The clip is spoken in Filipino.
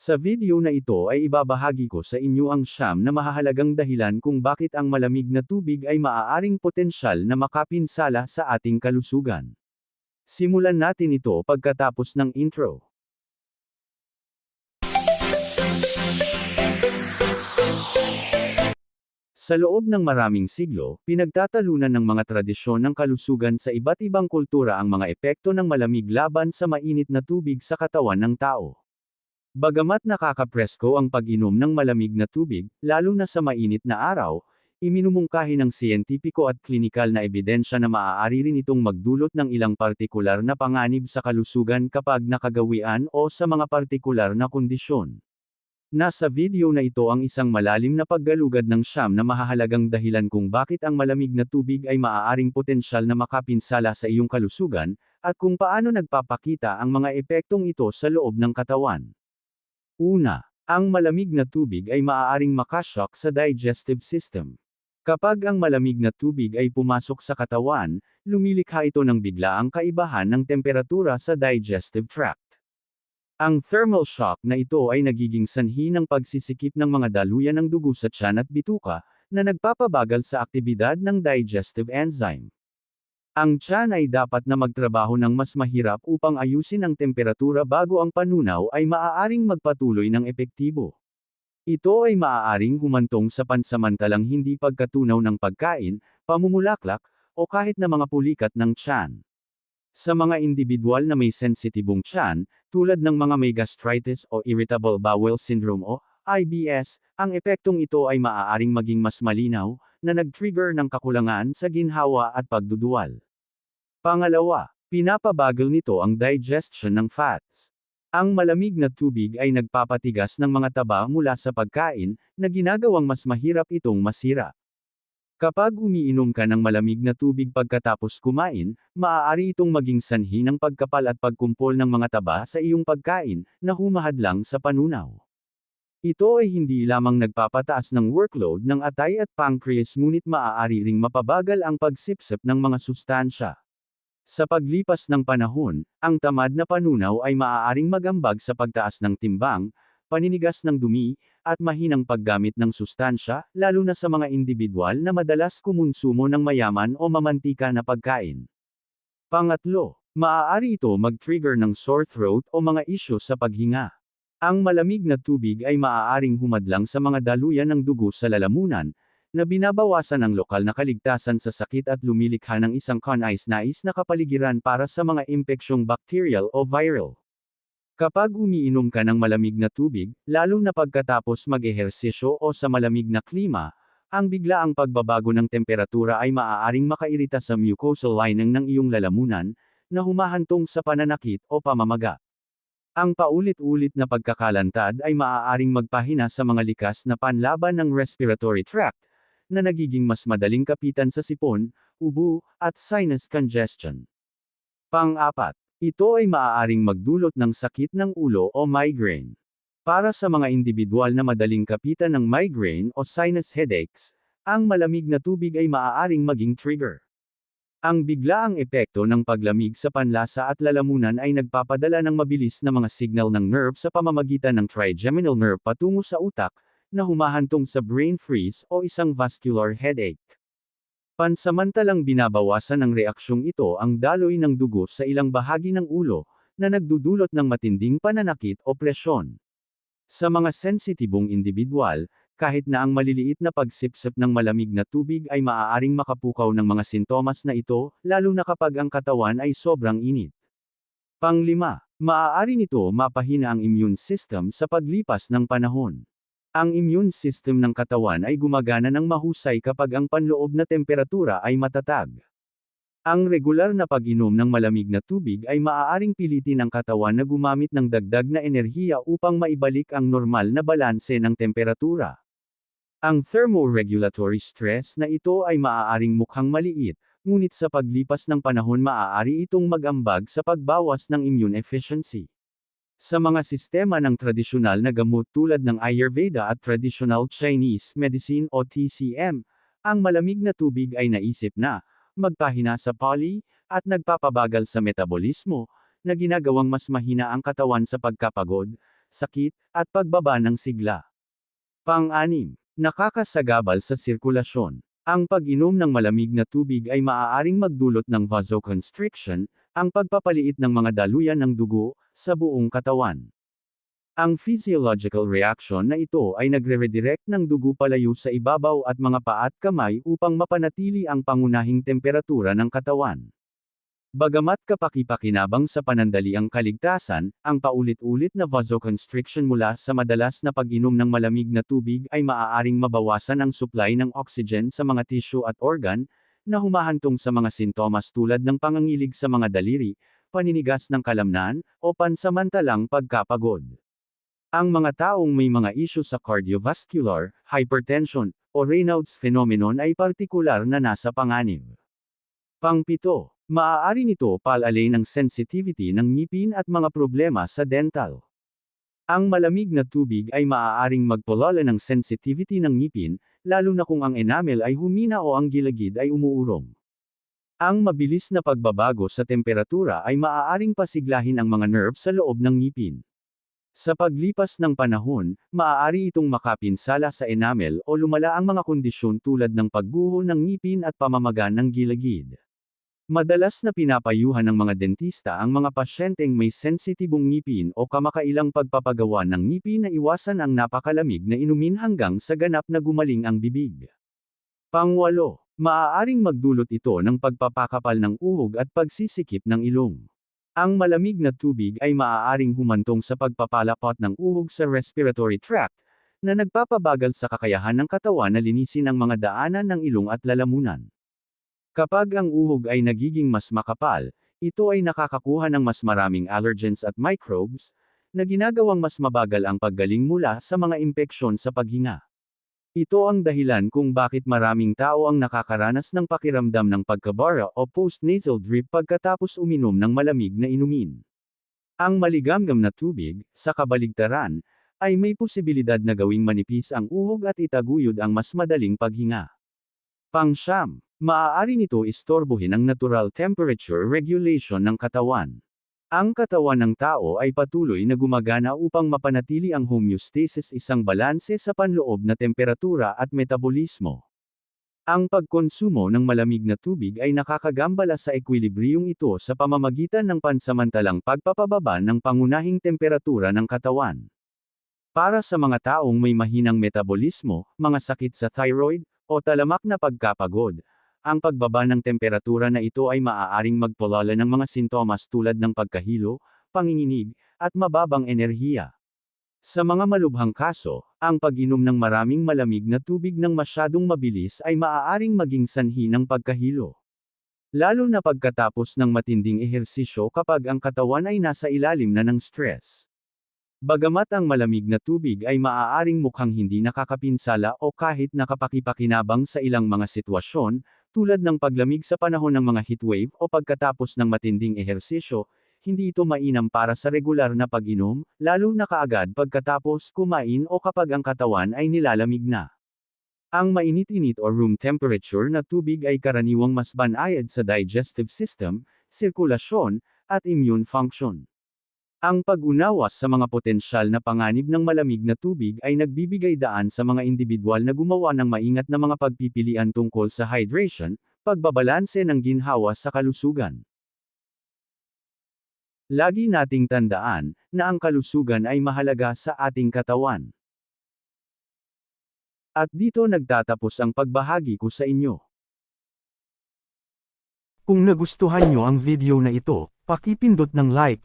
Sa video na ito ay ibabahagi ko sa inyo ang siyam na mahahalagang dahilan kung bakit ang malamig na tubig ay maaaring potensyal na makapinsala sa ating kalusugan. Simulan natin ito pagkatapos ng intro. Sa loob ng maraming siglo, pinagtatalunan ng mga tradisyon ng kalusugan sa iba't ibang kultura ang mga epekto ng malamig laban sa mainit na tubig sa katawan ng tao. Bagamat nakakapresko ang pag-inom ng malamig na tubig, lalo na sa mainit na araw, iminumungkahi ng siyentipiko at klinikal na ebidensya na maaari rin itong magdulot ng ilang partikular na panganib sa kalusugan kapag nakagawian o sa mga partikular na kondisyon. Nasa video na ito ang isang malalim na paggalugad ng siyam na mahahalagang dahilan kung bakit ang malamig na tubig ay maaaring potensyal na makapinsala sa iyong kalusugan, at kung paano nagpapakita ang mga epektong ito sa loob ng katawan. Una, ang malamig na tubig ay maaaring makashock sa digestive system. Kapag ang malamig na tubig ay pumasok sa katawan, lumilikha ito ng biglaang kaibahan ng temperatura sa digestive tract. Ang thermal shock na ito ay nagiging sanhi ng pagsisikip ng mga daluyan ng dugo sa tiyan at bituka, na nagpapabagal sa aktibidad ng digestive enzyme. Ang tiyan ay dapat na magtrabaho ng mas mahirap upang ayusin ang temperatura bago ang panunaw ay maaaring magpatuloy ng epektibo. Ito ay maaaring humantong sa pansamantalang hindi pagkatunaw ng pagkain, pamumulaklak, o kahit na mga pulikat ng tiyan. Sa mga individual na may sensitibong tiyan, tulad ng mga may gastritis o irritable bowel syndrome o IBS, ang epektong ito ay maaaring maging mas malinaw, na nag-trigger ng kakulangan sa ginhawa at pagduduwal. Pangalawa, pinapabagal nito ang digestion ng fats. Ang malamig na tubig ay nagpapatigas ng mga taba mula sa pagkain, na ginagawang mas mahirap itong masira. Kapag umiinom ka ng malamig na tubig pagkatapos kumain, maaari itong maging sanhi ng pagkapal at pagkumpol ng mga taba sa iyong pagkain, na humahadlang sa panunaw. Ito ay hindi lamang nagpapataas ng workload ng atay at pancreas ngunit maaari ring mapabagal ang pagsipsip ng mga sustansya. Sa paglipas ng panahon, ang tamad na panunaw ay maaaring magambag sa pagtaas ng timbang, paninigas ng dumi, at mahinang paggamit ng sustansya, lalo na sa mga individual na madalas kumonsumo ng mayaman o mamantika na pagkain. Pangatlo, maaari ito mag-trigger ng sore throat o mga isyo sa paghinga. Ang malamig na tubig ay maaaring humadlang sa mga daluyan ng dugo sa lalamunan, na binabawasan ang lokal na kaligtasan sa sakit at lumilikha ng isang kanais-nais na kapaligiran para sa mga impeksyong bacterial o viral. Kapag umiinom ka ng malamig na tubig, lalo na pagkatapos mag-ehersisyo o sa malamig na klima, ang biglaang pagbabago ng temperatura ay maaaring makairita sa mucosal lining ng iyong lalamunan, na humahantong sa pananakit o pamamaga. Ang paulit-ulit na pagkakalantad ay maaaring magpahina sa mga likas na panlaban ng respiratory tract, na nagiging mas madaling kapitan sa sipon, ubo, at sinus congestion. Pang-apat, ito ay maaaring magdulot ng sakit ng ulo o migraine. Para sa mga individual na madaling kapitan ng migraine o sinus headaches, ang malamig na tubig ay maaaring maging trigger. Ang biglaang epekto ng paglamig sa panlasa at lalamunan ay nagpapadala ng mabilis na mga signal ng nerve sa pamamagitan ng trigeminal nerve patungo sa utak, na humahantong sa brain freeze o isang vascular headache. Pansamantalang binabawasan ng reaksyong ito ang daloy ng dugo sa ilang bahagi ng ulo, na nagdudulot ng matinding pananakit o presyon. Sa mga sensitibong individual, kahit na ang maliliit na pagsipsip ng malamig na tubig ay maaaring makapukaw ng mga sintomas na ito, lalo na kapag ang katawan ay sobrang init. Panglima, maaari nito mapahina ang immune system sa paglipas ng panahon. Ang immune system ng katawan ay gumagana ng mahusay kapag ang panloob na temperatura ay matatag. Ang regular na pag-inom ng malamig na tubig ay maaaring pilitin ang katawan na gumamit ng dagdag na enerhiya upang maibalik ang normal na balanse ng temperatura. Ang thermoregulatory stress na ito ay maaaring mukhang maliit, ngunit sa paglipas ng panahon maaari itong magambag sa pagbawas ng immune efficiency. Sa mga sistema ng tradisyonal na gamot tulad ng Ayurveda at Traditional Chinese Medicine o TCM, ang malamig na tubig ay naisip na, magpahina sa poly, at nagpapabagal sa metabolismo, na ginagawang mas mahina ang katawan sa pagkapagod, sakit, at pagbaba ng sigla. Pang-anim, nakakasagabal sa sirkulasyon. Ang pag-inom ng malamig na tubig ay maaaring magdulot ng vasoconstriction, ang pagpapaliit ng mga daluyan ng dugo, sa buong katawan. Ang physiological reaction na ito ay nagre-redirect ng dugo palayo sa ibabaw at mga paa at kamay upang mapanatili ang pangunahing temperatura ng katawan. Bagamat kapaki-pakinabang sa panandaliang kaligtasan, ang paulit-ulit na vasoconstriction mula sa madalas na pag-inom ng malamig na tubig ay maaaring mabawasan ang supply ng oxygen sa mga tissue at organ, na humahantong sa mga sintomas tulad ng pangangilig sa mga daliri, paninigas ng kalamnan, o pansamantalang pagkapagod. Ang mga taong may mga isyu sa cardiovascular, hypertension, o Raynaud's phenomenon ay partikular na nasa panganib. Pangpito, maaari nito palalay ng sensitivity ng ngipin at mga problema sa dental. Ang malamig na tubig ay maaaring magpalala ng sensitivity ng ngipin, lalo na kung ang enamel ay humina o ang gilagid ay umuurong. Ang mabilis na pagbabago sa temperatura ay maaaring pasiglahin ang mga nerve sa loob ng ngipin. Sa paglipas ng panahon, maaari itong makapinsala sa enamel o lumala ang mga kondisyon tulad ng pagguho ng ngipin at pamamaga ng gilagid. Madalas na pinapayuhan ng mga dentista ang mga pasyenteng may sensitibong ngipin o kamakailang pagpapagawa ng ngipin na iwasan ang napakalamig na inumin hanggang sa ganap na gumaling ang bibig. Pangwalo, maaaring magdulot ito ng pagpapakapal ng uhog at pagsisikip ng ilong. Ang malamig na tubig ay maaaring humantong sa pagpapalapot ng uhog sa respiratory tract, na nagpapabagal sa kakayahan ng katawan na linisin ang mga daanan ng ilong at lalamunan. Kapag ang uhog ay nagiging mas makapal, ito ay nakakakuha ng mas maraming allergens at microbes, na ginagawang mas mabagal ang paggaling mula sa mga impeksyon sa paghinga. Ito ang dahilan kung bakit maraming tao ang nakakaranas ng pakiramdam ng pagkabara o post-nasal drip pagkatapos uminom ng malamig na inumin. Ang maligamgam na tubig, sa kabaligtaran, ay may posibilidad na gawing manipis ang uhog at itaguyod ang mas madaling paghinga. Pangsyam, maaari nito istorbohin ang natural temperature regulation ng katawan. Ang katawan ng tao ay patuloy na gumagana upang mapanatili ang homeostasis isang balanse sa panloob na temperatura at metabolismo. Ang pagkonsumo ng malamig na tubig ay nakakagambala sa ekwilibriyong ito sa pamamagitan ng pansamantalang pagpapababa ng pangunahing temperatura ng katawan. Para sa mga taong may mahinang metabolismo, mga sakit sa thyroid, o talamak na pagkapagod, ang pagbaba ng temperatura na ito ay maaaring magpalala ng mga sintomas tulad ng pagkahilo, panginginig, at mababang enerhiya. Sa mga malubhang kaso, ang pag-inom ng maraming malamig na tubig ng masyadong mabilis ay maaaring maging sanhi ng pagkahilo. Lalo na pagkatapos ng matinding ehersisyo kapag ang katawan ay nasa ilalim na ng stress. Bagamat ang malamig na tubig ay maaaring mukhang hindi nakakapinsala o kahit nakapakipakinabang sa ilang mga sitwasyon, tulad ng paglamig sa panahon ng mga heatwave o pagkatapos ng matinding ehersisyo, hindi ito mainam para sa regular na pag-inom, lalo na kaagad pagkatapos kumain o kapag ang katawan ay nilalamig na. Ang mainit-init o room temperature na tubig ay karaniwang mas banayad sa digestive system, sirkulasyon, at immune function. Ang pag-unawa sa mga potensyal na panganib ng malamig na tubig ay nagbibigay daan sa mga individual na gumawa ng maingat na mga pagpipilian tungkol sa hydration, pagbabalanse ng ginhawa sa kalusugan. Lagi nating tandaan na ang kalusugan ay mahalaga sa ating katawan. At dito nagtatapos ang pagbahagi ko sa inyo. Kung nagustuhan nyo ang video na ito, pakipindot ng like,